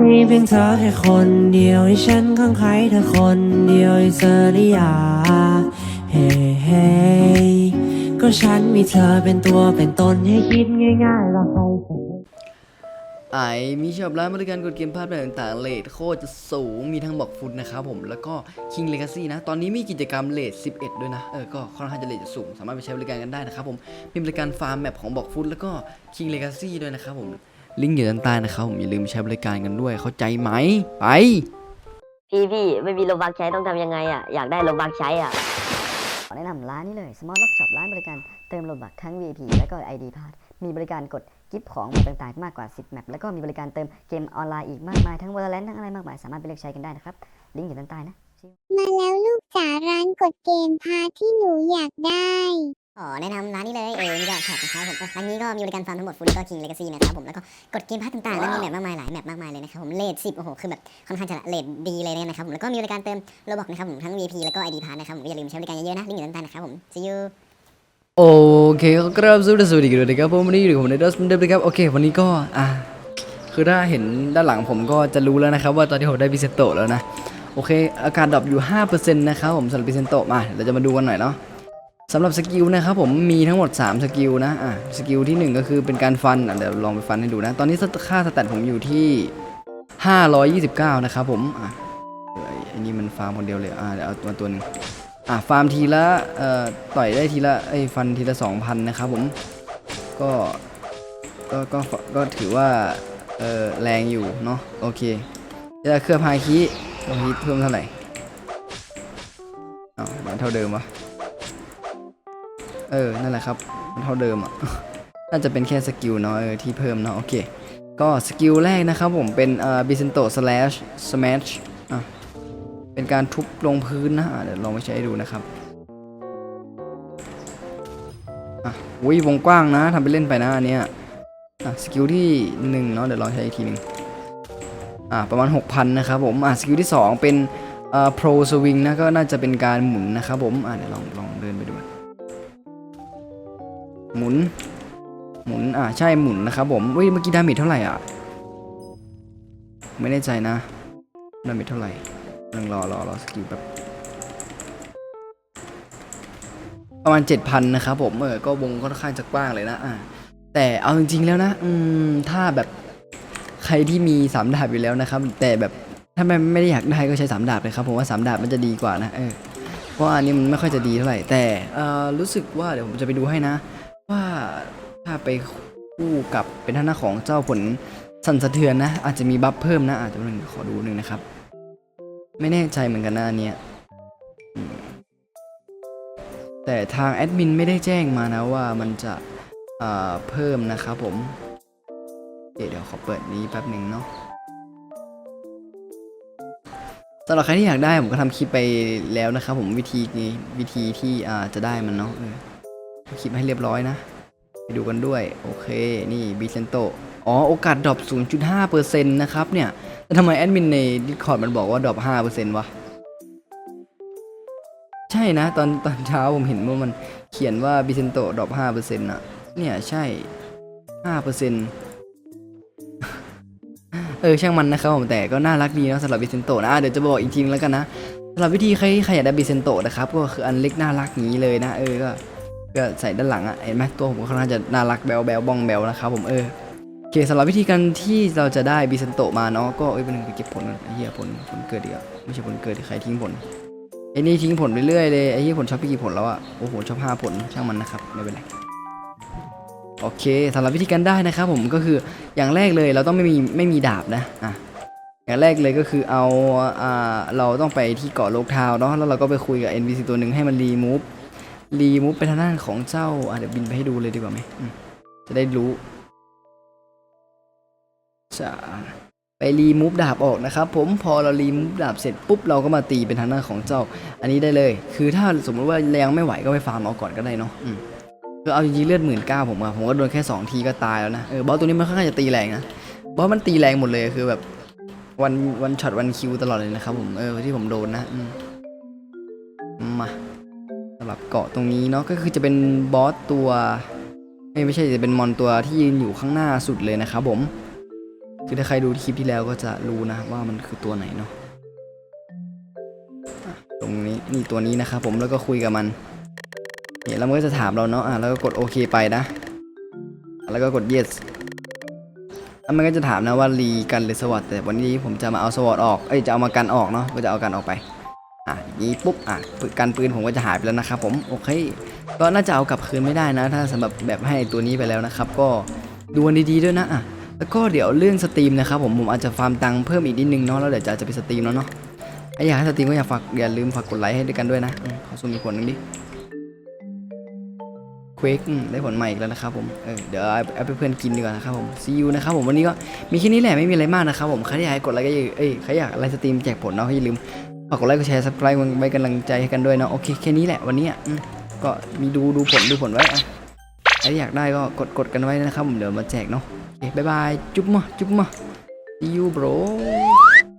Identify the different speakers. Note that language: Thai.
Speaker 1: มีเพียงเธอแค่คนเดียวให้ฉันข้างใครเธอคนเดียวให้เธอได้ยาเฮ้เฮ้ก็ฉันมีเธอเป็นตัวเป็นตนให้คิดง่ายๆแล้วใครจ
Speaker 2: ไอมีชอบร้านบริการกดเกมพาร์ทแบบต่างๆเลทโคตรจะสูง มีทั้งบอกฟุตนะครับผม แล้วก็ King Legacy นะ ตอนนี้มีกิจกรรมเลท11 ด้วยนะ เออ ก็ค่อนข้างจะเลทจะสูง สามารถไปใช้บริการกันได้นะครับผม มีบริการฟาร์มแมปของบอกฟุตแล้วก็ King Legacy ด้วยนะครับผม ลิงก์อยู่ด้านใต้นะครับผมอย่าลืมไปใช้บริการกันด้วยเข้าใจไหมไป
Speaker 3: พี่พี่ไม่มีโลบักใช้ต้องทำยังไงอะอยากได้โลบักใช้อะ
Speaker 4: ขอแนะนำร้านนี้เลย Smart Lock Shop ร้านบริการเติมโลบักทั้ง VIP และก็ ID p a s s มีบริการกดกิฟต์ของแบบต่างๆ มากกว่า 10 แมปแล้วก็มีบริการเติมเกมออนไลน์อีกมากมายทั้ง Valorant ทั้งอะไรมากมายสามารถไปเลือกใช้กันได้นะครับลิงก์อยู่ด้านใต้นะ
Speaker 5: มาแล้วลูกจ๋าร้านกดเกมพาที่หนูอยากได้
Speaker 6: ขอแนะนำร้านนี้เลยเอมิดอช็อปนะครับผมร้านนี้ก็มีบริการฟาร์มทั้งหมดฟูลก็คิงเลกาซี่นะครับผมแล้วก็กดเกมพาร์ต่างๆแล้วมีแมปมากมายหลายแมปมากมายเลยนะครับผมเลทสิบโอ้โหคือแบบค่อนข้างจะเลทดีเลยนะครับผมแล้วก็มีบริการเติมโลบอกนะครับผมทั้ง VP แล้วก็ ID พาร์นะครับผมอย่าลืมใช้บริการเยอะๆนะลิงก์อยู่ด้านใต้นะครับผม see you
Speaker 2: โอเคครับสวัสดีสวัสดีกันด้วยนะครับผมวันนี้อยู่กับผมในดัสเดิมนะครับโอเค วันนี้ก็อะคือถ้าเห็นด้านหลังผมก็จะรู้แล้วนะครับว่าตอนนี้ผมได้บิเซนโตแล้วนะโอเคอากาศดรอปอยู่5%นะครับผมสำหรับบิเซโตมาเราจะมาดูกันหน่อยเนาะ สำหรับสกิลนะครับผมมีทั้งหมด 3 สกิลนะอะสกิลทีหนึ่1 ก็คือเป็นการฟันอะเดี๋ยวลองไปฟันให้ดูนะ ตอนนี้ค่าสแตทผมอยู่ที่ 529 นะครับผมอะไอ้ไอ้นี่มันฟาร์มคนเดียวเลยอะเดี๋ยวเอามาตัวหนึงอะฟาร์มทีละเอ่อต่อยได้ทีละไอ้ฟันทีละ 2,000 นะครับผมก็ก็ก็ก็ถือว่าเออแรงอยู่เนาะโอเคจะเคลือบฮาคิเคลือบฮาคิเพิ่มเท่าไหร่อ้าวมันเท่าเดิมวะ เออ นั่นแหละครับ มันเท่าเดิมอะ น่าจะเป็นแค่สกิลเนาะเออที่เพิ่มเนาะโอเค ก็สกิลแรกนะครับผมเป็นเอ่อบิเซนโตสแลชสแมชอะ เป็นการทุบลงพื้นนะะเดี๋ยวลองไปใช้ดูนะครับอะอุ้ยวงกว้างนะทำไปเล่นไปนะอันเนี้ยอะสกิลที่หนึ่งเนาะเดี๋ยวลองใช้อีกทีหนึ่งอะประมาณ 6,000 นะครับผมอะสกิลที่ 2 เป็นอ่า pro swing นะก็น่าจะเป็นการหมุนนะครับผมอะเดี๋ยวลองลองเดินไป หมุน หมุน อะใช่หมุนนะครับผมเฮ้ยเมื่อกี้ดาเมจเท่าไหร่อะ ไม่แน่ใจนะดาเมจเท่าไหร่นั่งรอรอรอสกิลแบบประมาณ 7,000 นะครับผมเออก็วงค่อนข้างจะกว้างเลยนะอ่าแต่เอาจริงๆแล้วนะ อืม ถ้าแบบใครที่มีสามดาบอยู่แล้วนะครับ แต่แบบถ้าไม่ไม่ได้อยากได้ก็ใช้สามดาบเลยครับผมว่าสามดาบมันจะดีกว่านะเออเพราะอันนี้มันไม่ค่อยจะดีเท่าไหร่แต่เอ่อรู้สึกว่าเดี๋ยวผมจะไปดูให้นะ ว่าถ้าไปคู่กับเป็นท่านหน้าของเจ้าผลสั่นสะเทือนนะ อาจจะมีบัฟเพิ่มนะ อาจจะหนึ่งขอดูหนึ่งนะครับ ไม่แน่ใจเหมือนกันนะอันเนี้ยแต่ทางแอดมินไม่ได้แจ้งมานะว่ามันจะเพิ่มนะครับผมเดี๋ยวขอเปิดนี้แป๊บหนึ่งเนาะสำหรับใครที่อยากได้ผมก็ทำคลิปไปแล้วนะครับผมวิธีนี้วิธีที่จะได้มันเนาะ คลิปให้เรียบร้อยนะ ไปดูกันด้วย โอเค นี่บิเซนโตอ๋อ โอกาสดรอป 0.5%นะครับเนี่ย แต่ทำไมแอดมินใน Discord มันบอกว่าดรอป 5%วะ ใช่นะ ตอนตอนเช้าผมเห็นว่ามันเขียนว่าบิเซนโตดรอป 5%นะเนี่ยใช่ 5%เออช่างมันนะครับผมแต่ก็น่ารักดีนะสำหรับบิเซนโตนะเดี๋ยวจะบอกอีกทีนึงแล้วกันนะสำหรับวิธีใครใครอยากได้บิเซนโตนะครับก็คืออันเล็กน่ารักนี้เลยนะเออก็ ก็ใส่ด้านหลังอะเห็นไหมตัวผมก็ค่อนข้างจะน่ารักแบลแบลบ้องแบลนะครับผมเออโอเคสำหรับวิธีการที่เราจะได้บิซันโตมาเนาะก็เอ้ยเป็นงไปเก็บผลก่อนไอ้เหี้ยผลผลเกิดดีกว่าไม่ใช่ผลเกิดใครทิ้งผลไอ้นี่ทิ้งผลเรื่อยๆเลยไอ้เหี้ยผลชอบไปกี่ผลแล้วอะโอ้โหชอบห้าผลช่างมันนะครับไม่เป็นไรโอเคสำหรับวิธีการได้นะครับผมก็คืออย่างแรกเลยเราต้องไม่มีไม่มีดาบนะอะอย่างแรกเลยก็คือเอาอ่าเราต้องไปที่เกาะโลกทาวเนาะแล้วเราก็ไปคุยกับ NPC ตัวหนึ่งให้มันรีมูฟ รีมูฟไปทางด้านของเจ้าอะเดี๋ยวบินไปให้ดูเลยดีกว่าไหมจะได้รู้จะไปรีมูฟดาบออกนะครับผมพอเรารีมูฟดาบเสร็จปุ๊บเราก็มาตีเป็นทางด้านของเจ้า อันนี้ได้เลย คือถ้าสมมติว่าแรงไม่ไหวก็ไปฟาร์มเอาก่อนก็ได้เนาะคือเอาจริงๆเลือดหมื่นเก้าผมอะผมก็โดนแค่สองทีก็ตายแล้วนะเออบอสตัวนี้มันค่อนข้างจะตีแรงนะบอสมันตีแรงหมดเลยคือแบบวันวันช็อตวันคิวตลอดเลยนะครับผมเออที่ผมโดนนะอืมมาำหรับเกาะตรงนี้เนาะก็คือจะเป็นบอสตัวไม่ไม่ใช่จะเป็นมอนตัวที่ยืนอยู่ข้างหน้าสุดเลยนะครับผมคือถ้าใครดูคลิปที่แล้วก็จะรู้นะว่ามันคือตัวไหนเนาะอะตรงนี้นี่ตัวนี้นะครับผมแล้วก็คุยกับมันเนี่ยแล้วมันก็จะถามเราเนาะอะแล้วก็กดโอเคไปนะ แล้วก็กด yes แล้วมันก็จะถามนะว่ารีกันหรือสวัสดแต่วันนี้ผมจะมาเอาสวัสดออกเอ้ยจะเอามากันออกเนาะก็จะเอากันออกไป อะนี้ปุ๊บอะกันปืนผมก็จะหายไปแล้วนะครับ ผมโอเค ก็น่าจะเอากลับคืนไม่ได้นะ ถ้าสำหรับแบบให้ตัวนี้ไปแล้วนะครับ ก็ดูดีๆด้วยนะอะแล้วก็เดี๋ยวเรื่องสตรีมนะครับผมผมอาจจะฟาร์มตังค์เพิ่มอีกนิดนึงเนาะแล้วเดี๋ยวจะจะไปสตรีมแล้วเนาะถ้าอยากให้สตรีมก็อย่าฝากอย่าลืมฝากกดไลค์ให้ด้วยกันด้วยนะอขอซูมอีกคนนึงดิเควกได้ผลใหม่อีกแล้วนะครับผมเออเดี๋ยวเอาไปเพื่อนกินดีกว่านะครับผมซีอูนะครับผมวันนี้ก็มีแค่นี้แหละไม่มีอะไรมากนะครับผมใครอยากกดไลค์ก็อย่าเอ้ยใครอยากไลฟ์สตรีมแจกผลเนาะอย่าลืม ฝากกดไลค์กดแชร์ซับสไครต์ไว้กำลังใจให้กันด้วยเนาะโอเคแค่นี้แหละวันนี้อะก็มีดูดูผลดูผลไว้อะใครอยากได้ก็กดกดกันไว้นะครับผมเดี๋ยวมาแจกเนาะโอเคบายบายจุ๊บมาจุ๊บมา see you bro